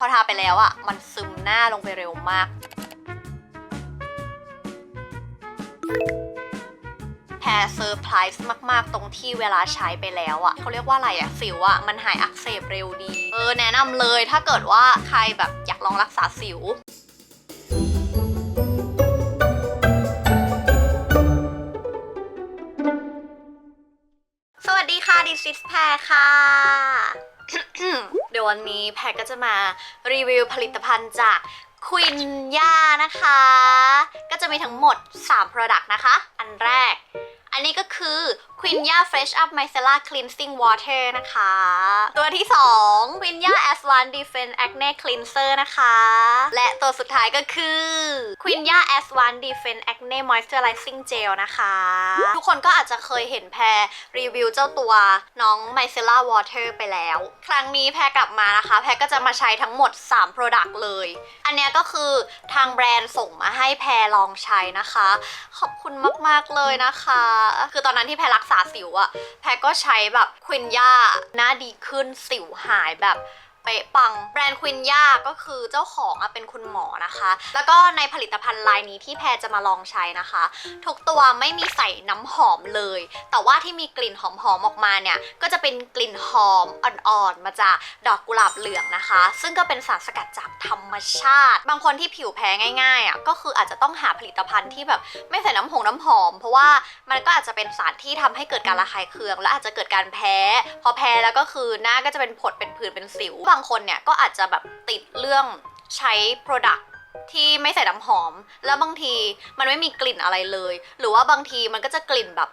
พอทาไปแล้วอะมันซึมหน้าลงไปเร็วมาก แพรเซอร์ไพรส์มาก ๆ ตรงที่เวลาใช้ไปแล้วอะเขาเรียกว่าอะไรอะสิวอะ มันหายอักเสบเร็วดี เออ แนะนำเลยถ้าเกิดว่าใครแบบอยากลองรักษาสิวสวัสดีค่ะ ดิซิสแพรค่ะ เดี๋ยววันนี้แพคก็จะมารีวิวผลิตภัณฑ์จากควินย่านะคะ ก็จะมีทั้งหมด 3 Product นะคะ อันแรก อันนี้ก็คือ Queen Ya Fresh Up Micellar Cleansing Water นะคะ ตัวที่ 2 Queen Ya Advanced Defense Acne Cleanser นะคะ และตัวสุดท้ายก็คือ Queen Ya Advanced Defense Acne Moisturizing Gel นะคะ ทุกคนก็อาจจะเคยเห็นแพรรีวิวเจ้าตัวน้อง Micellar Water ไปแล้ว ครั้งนี้แพรกลับมานะคะ แพรก็จะมาใช้ทั้งหมด 3 Product เลย อันเนี้ยก็คือทางแบรนด์ส่งมาให้แพรลองใช้นะคะ ขอบคุณมาก ๆ เลยนะคะคือตอนนั้นที่แพรรักษาสิวอะแพรก็ใช้แบบควินย่าหน้าดีขึ้นสิวหายแบบเป๊ะปังแบรนด์ควินย่าก็คือเจ้าของอะเป็นคุณหมอนะคะ แล้วก็ในผลิตภัณฑ์ลายนี้ที่แพรจะมาลองใช้นะคะ ทุกตัวไม่มีใส่น้ำหอมเลย แต่ว่าที่มีกลิ่นหอมๆออกมาเนี่ย ก็จะเป็นกลิ่นหอมอ่อนๆมาจากดอกกุหลาบเหลืองนะคะ ซึ่งก็เป็นสารสกัดจากธรรมชาติ บางคนที่ผิวแพ้ง่ายๆอะก็คืออาจจะต้องหาผลิตภัณฑ์ที่แบบไม่ใส่น้ำหงน้ำหอม เพราะว่า มันก็อาจจะเป็นสารที่ทำให้เกิดการระคายเคือง และอาจจะเกิดการแพ้ พอแพ้แล้วก็คือหน้าก็จะเป็นผดเป็นผื่นเป็นสิว บางคนเนี่ยก็อาจจะแบบติดเรื่องใช้ Product ที่ไม่ใส่น้ำหอม แล้วบางทีมันไม่มีกลิ่นอะไรเลย หรือว่าบางทีมันก็จะกลิ่นแบบ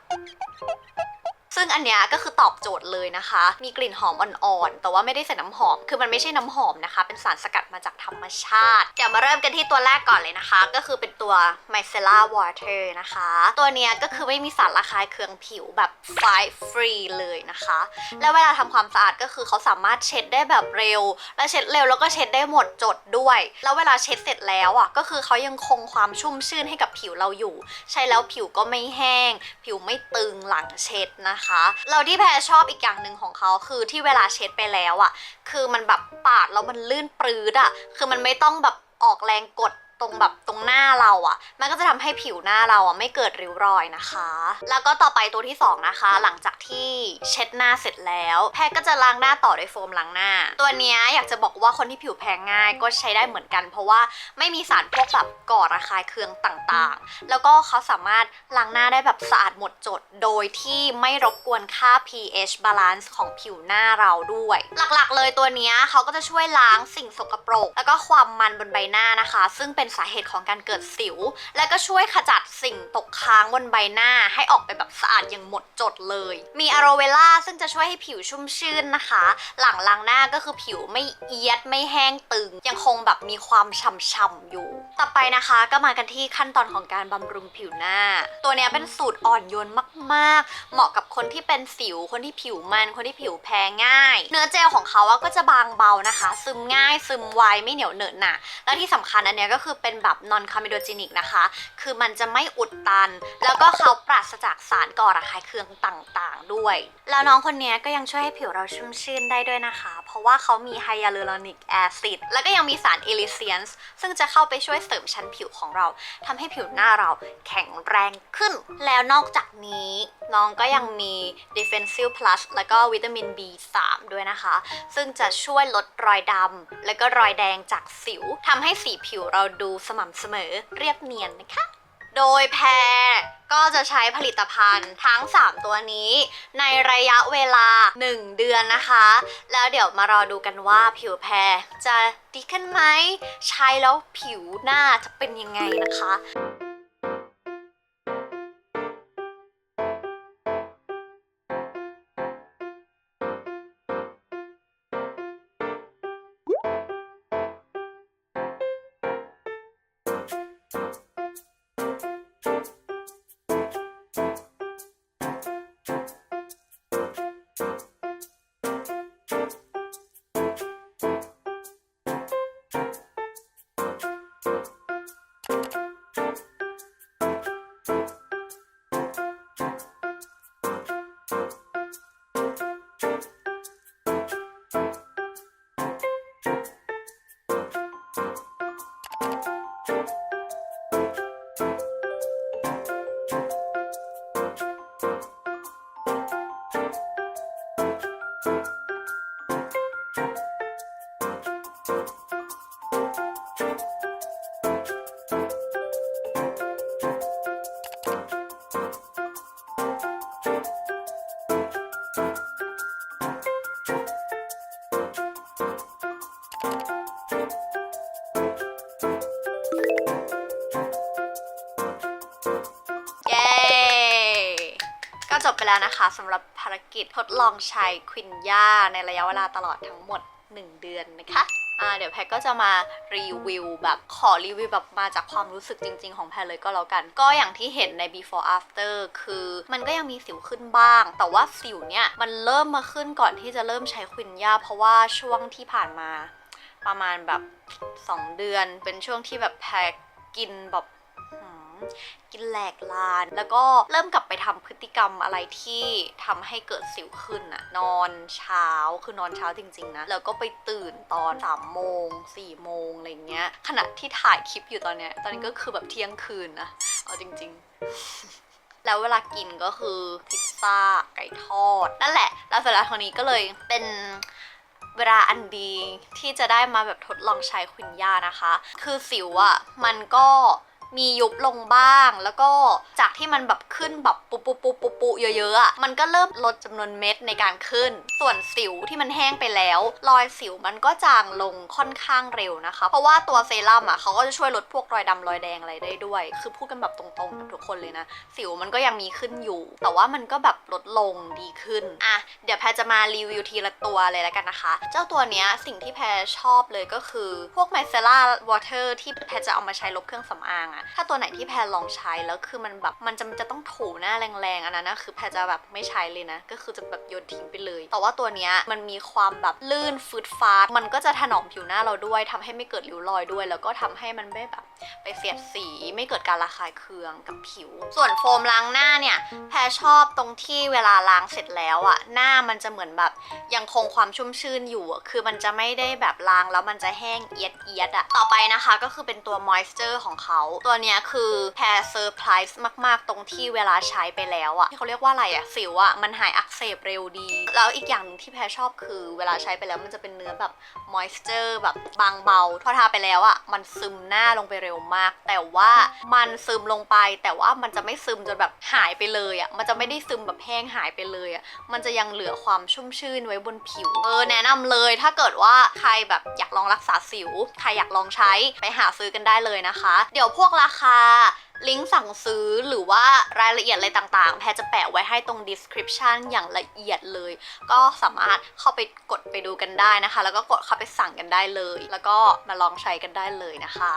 ซึ่งอันเนี้ยก็คือตอบโจทย์เลยนะคะ มีกลิ่นหอมอ่อนๆ แต่ว่าไม่ได้ใส่น้ำหอม คือมันไม่ใช่น้ำหอมนะคะ เป็นสารสกัดมาจากธรรมชาติ เดี๋ยวมาเริ่มกันที่ตัวแรกก่อนเลยนะคะ ก็คือเป็นตัว micellar water นะคะ ตัวเนี้ยก็คือไม่มีสารระคายเคืองผิวแบบไฟฟรีเลยนะคะ แล้วเวลาทำความสะอาดก็คือเขาสามารถเช็ดได้แบบเร็ว และเช็ดเร็วแล้วก็เช็ดได้หมดจดด้วย แล้วเวลาเช็ดเสร็จแล้วอะก็คือเขายังคงความชุ่มชื่นให้กับผิวเราอยู่ ใช้แล้วผิวก็ไม่แห้ง ผิวไม่ตึงหลังเช็ดนะคะเราที่แพรชอบอีกอย่างหนึ่งของเขาคือที่เวลาเช็ดไปแล้วอะ คือมันแบบปาดแล้วมันลื่นปรื้ดอะ คือมันไม่ต้องแบบออกแรงกด ตรงแบบตรงหน้าเราอะ่ะ มันก็จะทำให้ผิวหน้าเราอะ่ะไม่เกิดริ้วรอยนะคะ แล้วก็ต่อไปตัวที่สองนะคะ หลังจากที่เช็ดหน้าเสร็จแล้ว แพรก็จะล้างหน้าต่อด้วยโฟมล้างหน้า ตัวเนี้ยอยากจะบอกว่าคนที่ผิวแพ้ง่ายก็ใช้ได้เหมือนกัน เพราะว่าไม่มีสารพวกแบบก่อระคายเคืองต่างๆ แล้วก็เขาสามารถล้างหน้าได้แบบสะอาดหมดจด โดยที่ไม่รบกวนค่า pH balance ของผิวหน้าเราด้วย หลักๆ เลยตัวเนี้ยเขาก็จะช่วยล้างสิ่งสกปรก แล้วก็ความมันบนใบหน้านะคะ ซึ่งเป็นสาเหตุของการเกิดสิว และก็ช่วยขจัดสิ่งตกค้างบนใบหน้าให้ออกไปแบบสะอาดอย่างหมดจดเลย มีอะโรเวล่าซึ่งจะช่วยให้ผิวชุ่มชื่นนะคะ หลังล้างหน้าก็คือผิวไม่เอียดไม่แห้งตึง ยังคงแบบมีความฉ่ำๆอยู่ ต่อไปนะคะก็มากันที่ขั้นตอนของการบำรุงผิวหน้า ตัวเนี้ยเป็นสูตรอ่อนโยนมาก ๆ เหมาะกับคนที่เป็นสิว คนที่ผิวมัน คนที่ผิวแพ้ง่าย เนื้อเจลของเขาอะก็จะบางเบานะคะ ซึมง่ายซึมไวไม่เหนียวเหนอะหนะและที่สำคัญอันเนี้ยก็คือเป็นแบบ non comedogenic นะคะ คือมันจะไม่อุดตัน แล้วก็เขาปราศจากสารก่อระคายเคืองต่างๆ ด้วย แล้วน้องคนนี้ก็ยังช่วยให้ผิวเราชุ่มชื่นได้ด้วยนะคะ เพราะว่าเขามีไฮยาลูรอนิกแอซิดแล้วก็ยังมีสารเอลิเซียนส์ซึ่งจะเข้าไปช่วยเสริมชั้นผิวของเราทำให้ผิวหน้าเราแข็งแรงขึ้น แล้วนอกจากนี้น้องก็ยังมี Defensive Plus แล้วก็วิตามิน B3 ด้วยนะคะ ซึ่งจะช่วยลดรอยดำและก็รอยแดงจากสิวทำให้สีผิวเราดูสม่ำเสมอเรียบเนียนนะคะ โดยแพรก็จะใช้ผลิตภัณฑ์ทั้ง 3 ตัวนี้ ในระยะเวลา 1 เดือนนะคะ แล้วเดี๋ยวมารอดูกันว่าผิวแพรจะดีขึ้นไหม ใช้แล้วผิวหน้าจะเป็นยังไงนะคะ「 จบไปแล้วนะคะสำหรับภารกิจทดลองใช้ควินย่าในระยะเวลาตลอดทั้งหมด 1 เดือนนะคะอ่าเดี๋ยวแพทก็จะมารีวิวแบบขอรีวิวแบบมาจากความรู้สึกจริง ๆ ของแพทเลยก็แล้วกัน ก็อย่างที่เห็นใน before after คือมันก็ยังมีสิวขึ้นบ้าง แต่ว่าสิวเนี่ยมันเริ่มมาขึ้นก่อนที่จะเริ่มใช้ควินยาเพราะว่าช่วงที่ผ่านมาประมาณแบบ 2 เดือน เป็นช่วงที่แบบแพทกินแบบ กินแหลกลาน แล้วก็เริ่มกลับไปทำพฤติกรรมอะไรที่ทำให้เกิดสิวขึ้นอะนอนเช้าคือนอนเช้าจริงๆนะ แล้วก็ไปตื่นตอน3ามโมง4ี่โมงอะไรเงี้ยขณะที่ถ่ายคลิปอยู่ตอนเนี้ยตอนนี้ก็คือแบบเที่ยงคืนนะเอาจริง ๆแล้วเวลากินก็คือพิซซ่าไก่ทอด นั่นแหละ แล้วเสร็จแล้วคราวนี้ก็เลยเป็นเวลาอันดีที่จะได้มาแบบทดลองใช้ควินย่านะคะ คือสิวอะ่ะ มันก็ มียุบลงบ้าง แล้วก็จากที่มันแบบขึ้นแบบปุปุปุปุปุเยอะๆอะมันก็เริ่มลดจำนวนเม็ดในการขึ้น ส่วนสิวที่มันแห้งไปแล้ว รอยสิวมันก็จางลงค่อนข้างเร็วนะคะ เพราะว่าตัวเซรั่มอะเขาก็จะช่วยลดพวกรอยดำรอยแดงอะไรได้ด้วย คือพูดกันแบบตรงๆกับทุกคนเลยนะ สิวมันก็ยังมีขึ้นอยู่ แต่ว่ามันก็แบบลดลงดีขึ้นอะเดี๋ยวแพรจะมารีวิวทีละตัวเลยแล้วกันนะคะ เจ้าตัวเนี้ยสิ่งที่แพรชอบเลยก็คือ พวกไมเซล่าวอเตอร์ที่แพรจะเอามาใช้ลบเครื่องสำอางถ้าตัวไหนที่แพรลองใช้แล้วคือมันแบบมันจะจะต้องถูหน้าแรงๆอันนั้นนะคือแพรจะแบบไม่ใช้เลยนะ ก็คือจะแบบโยนทิ้งไปเลย แต่ว่าตัวเนี้ยมันมีความแบบลื่นฟืดฟาดมันก็จะถนอมผิวหน้าเราด้วยทำให้ไม่เกิดริ้วรอยด้วย แล้วก็ทำให้มันไม่แบบไปเสียดสีไม่เกิดการระคายเคืองกับผิว ส่วนโฟมล้างหน้าเนี่ยแพรชอบตรงที่เวลาล้างเสร็จแล้วอะหน้ามันจะเหมือนแบบยังคงความชุ่มชื่นอยู่คือมันจะไม่ได้แบบล้างแล้วมันจะแห้งเอียดเอียดอะต่อไปนะคะก็คือเป็นตัว moisture ของเขาตัวเนี้ยคือแพรเซอร์ไพรส์มากๆ ตรงที่เวลาใช้ไปแล้วอะที่เขาเรียกว่าอะไรอะสิวอะมันหายอักเสบเร็วดี แล้วอีกอย่างหนึงที่แพรชอบคือ เวลาใช้ไปแล้วมันจะเป็นเนื้อแบบ moisture แบบบางเบาพอทาไปแล้วอะมันซึมหน้าลงไปเร็วมาก แต่ว่ามันซึมลงไป แต่ว่ามันจะไม่ซึมจนแบบหายไปเลยอะมันจะไม่ได้ซึมแบบแห้งหายไปเลยอะมันจะยังเหลือความชุ่มชื่นไว้บนผิว เออแนะนำเลยถ้าเกิดว่าใครแบบอยากลองรักษาสิว ใครอยากลองใช้ไปหาซื้อกันได้เลยนะคะ เดี๋ยวพวกราคา ลิงก์สั่งซื้อหรือว่ารายละเอียดอะไรต่างๆ แพรจะแปะไว้ให้ตรง description อย่างละเอียดเลย ก็สามารถเข้าไปกดไปดูกันได้นะคะ แล้วก็กดเข้าไปสั่งกันได้เลย แล้วก็มาลองใช้กันได้เลยนะคะ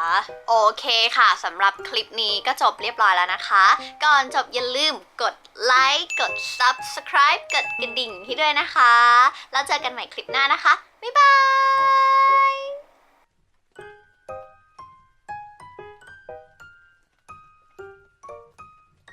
โอเคค่ะสำหรับคลิปนี้ก็จบเรียบร้อยแล้วนะคะ ก่อนจบอย่าลืมกดไลค์กด subscribe กดกระดิ่งให้ด้วยนะคะ แล้วเจอกันใหม่คลิปหน้านะคะ บ๊ายบาย